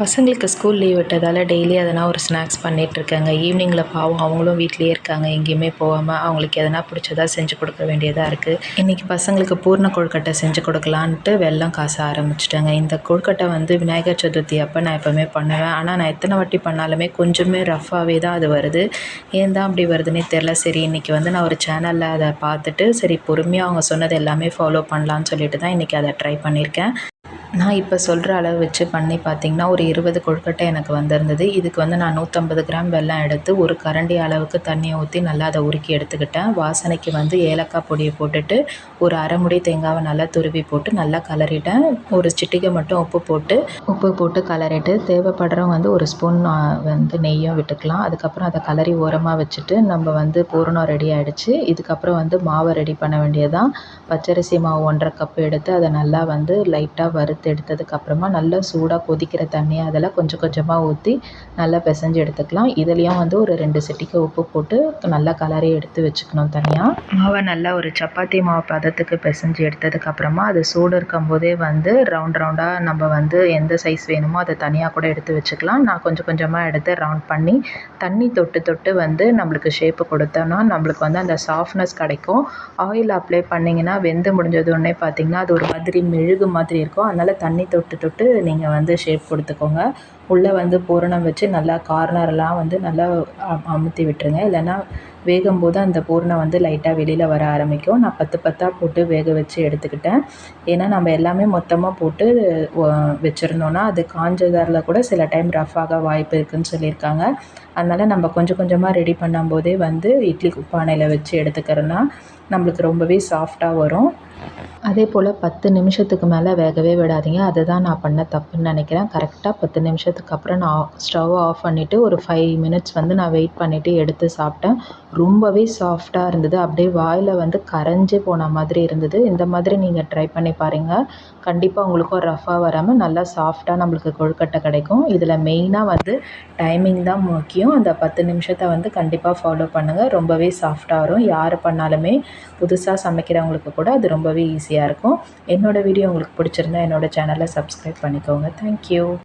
பசங்களுக்கு school leave விட்டதால் daily எதனா ஒரு ஸ்நாக்ஸ் பண்ணிகிட்ருக்கேங்க ஈவினிங்கில் பாவம் அவங்களும் வீட்டிலேயே இருக்காங்க. எங்கேயுமே போகாமல் அவங்களுக்கு எதனா பிடிச்சதா செஞ்சு கொடுக்க வேண்டியதாக இருக்குது இன்றைக்கி பசங்களுக்கு பூர்ண கொழுக்கட்டை செஞ்சு கொடுக்கலான்ட்டு வெள்ளம் காச ஆரம்பிச்சிட்டேங்க. இந்த கொழுக்கட்டை வந்து விநாயகர் சதுர்த்தி அப்போ நான் எப்போவுமே பண்ணுவேன். ஆனால் நான் எத்தனை வாட்டி பண்ணாலுமே கொஞ்சமே ரஃப்பாகவே தான் அது வருது. ஏன் தான் அப்படி வருதுன்னே தெரில சரி இன்றைக்கி வந்து நான் ஒரு சேனலில் அதை பார்த்துட்டு சரி பொறுமையாக அவங்க சொன்னது எல்லாமே ஃபாலோ பண்ணலான்னு சொல்லிட்டு தான் இன்றைக்கி அதை ட்ரை பண்ணியிருக்கேன். நான் இப்போ சொல்கிற அளவு வச்சு பண்ணி பார்த்திங்கன்னா ஒரு இருபது கொழுக்கட்டை எனக்கு வந்திருந்தது. இதுக்கு வந்து நான் நூற்றம்பது கிராம் வெல்லம் எடுத்து ஒரு கரண்டி அளவுக்கு தண்ணியை ஊற்றி நல்லா அதை உருக்கி எடுத்துக்கிட்டேன். வாசனைக்கு வந்து ஏலக்காய் பொடியை போட்டுட்டு ஒரு அரைமுடி தேங்காவை நல்லா துருவி போட்டு நல்லா கலரிட்டேன். ஒரு சிட்டிகை மட்டும் உப்பு போட்டு உப்பு போட்டு கலரிட்டு தேவைப்படுறவங்க வந்து ஒரு ஸ்பூன் வந்து நெய்யும் விட்டுக்கலாம். அதுக்கப்புறம் அதை கலரி ஓரமாக வச்சுட்டு நம்ம வந்து பூரணம் ரெடி ஆகிடுச்சு இதுக்கப்புறம் வந்து மாவை ரெடி பண்ண வேண்டியதான் பச்சரிசி மாவு ஒன்றரை கப்பு எடுத்து அதை நல்லா வந்து லைட்டாக வறுத்து வறுத்து எடுத்ததுக்கப்புறமா நல்லா சூடாக கொதிக்கிற தண்ணியை அதில் கொஞ்சம் கொஞ்சமாக ஊற்றி நல்லா பிசைஞ்சு எடுத்துக்கலாம். இதுலேயும் வந்து ஒரு ரெண்டு சிட்டிக்கு உப்பு போட்டு நல்லா கலரி எடுத்து வச்சுக்கணும் தனியாக மாவை நல்லா ஒரு சப்பாத்தி மாவு பதத்துக்கு பிசைஞ்சு எடுத்ததுக்கப்புறமா அது சூடு இருக்கும் போதே வந்து ரவுண்ட் ரவுண்டாக நம்ம வந்து எந்த சைஸ் வேணுமோ அதை தனியாக கூட எடுத்து வச்சுக்கலாம். நான் கொஞ்சம் கொஞ்சமாக எடுத்து ரவுண்ட் பண்ணி தண்ணி தொட்டு தொட்டு வந்து நம்மளுக்கு ஷேப்பு கொடுத்தோன்னா நம்மளுக்கு வந்து அந்த சாஃப்ட்னஸ் கிடைக்கும். ஆயில் அப்ளை பண்ணிங்கன்னா வெந்து முடிஞ்சது உடனே பார்த்திங்கன்னா அது ஒரு மாதிரி மெழுகு மாதிரி இருக்கும். அதனால் அதனால் தண்ணி தொட்டு தொட்டு நீங்கள் வந்து ஷேப் கொடுத்துக்கோங்க. உள்ளே வந்து பூரணம் வச்சு நல்லா கார்னர்லாம் வந்து நல்லா அமுத்தி விட்டுருங்க. இல்லைன்னா வேகும்போது அந்த பூரணம் வந்து லைட்டாக வெளியில் வர ஆரம்பிக்கும். நான் பத்து பத்தாக போட்டு வேக வச்சு எடுத்துக்கிட்டேன். ஏன்னா நம்ம எல்லாமே மொத்தமாக போட்டு வச்சுருந்தோன்னா அது காஞ்சதாரில் கூட சில டைம் ரஃப்பாக வாய்ப்பு இருக்குதுன்னு சொல்லியிருக்காங்க. அதனால் நம்ம கொஞ்சம் கொஞ்சமாக ரெடி பண்ணும்போதே வந்து இட்லி பானையில் வச்சு எடுத்துக்கிறோன்னா நம்மளுக்கு ரொம்பவே சாஃப்டாக வரும். அதே போல் பத்து நிமிஷத்துக்கு மேலே வேகவே விடாதீங்க. அதுதான் நான் பண்ண தப்புன்னு நினைக்கிறேன். கரெக்டாக பத்து நிமிஷத்துக்கு அப்புறம் நான் ஸ்டவ்வை ஆஃப் பண்ணிவிட்டு ஒரு ஃபைவ் மினிட்ஸ் வந்து நான் வெயிட் பண்ணிவிட்டு எடுத்து சாப்பிட்டேன். ரொம்பவே சாஃப்டாக இருந்தது. அப்படியே வாயில் வந்து கரைஞ்சி போன மாதிரி இருந்தது. இந்த மாதிரி நீங்கள் ட்ரை பண்ணி பாருங்கள் கண்டிப்பாக உங்களுக்கும் ரஃப்பாக வராமல் நல்லா சாஃப்டாக நம்மளுக்கு கொழுக்கட்டை கிடைக்கும். இதில் மெயினாக வந்து டைமிங் தான் முக்கியம். அந்த பத்து நிமிஷத்தை வந்து கண்டிப்பாக ஃபாலோ பண்ணுங்கள் ரொம்பவே சாஃப்டாக வரும். யார் பண்ணாலுமே புதுசாக சமைக்கிறவங்களுக்கு கூட அது ரொம்பவே ஈஸியாக இருக்கும். என்னோடய வீடியோ உங்களுக்கு பிடிச்சிருந்தா என்னோடய சேனலை சப்ஸ்கிரைப் பண்ணிக்கோங்க. தேங்க்யூ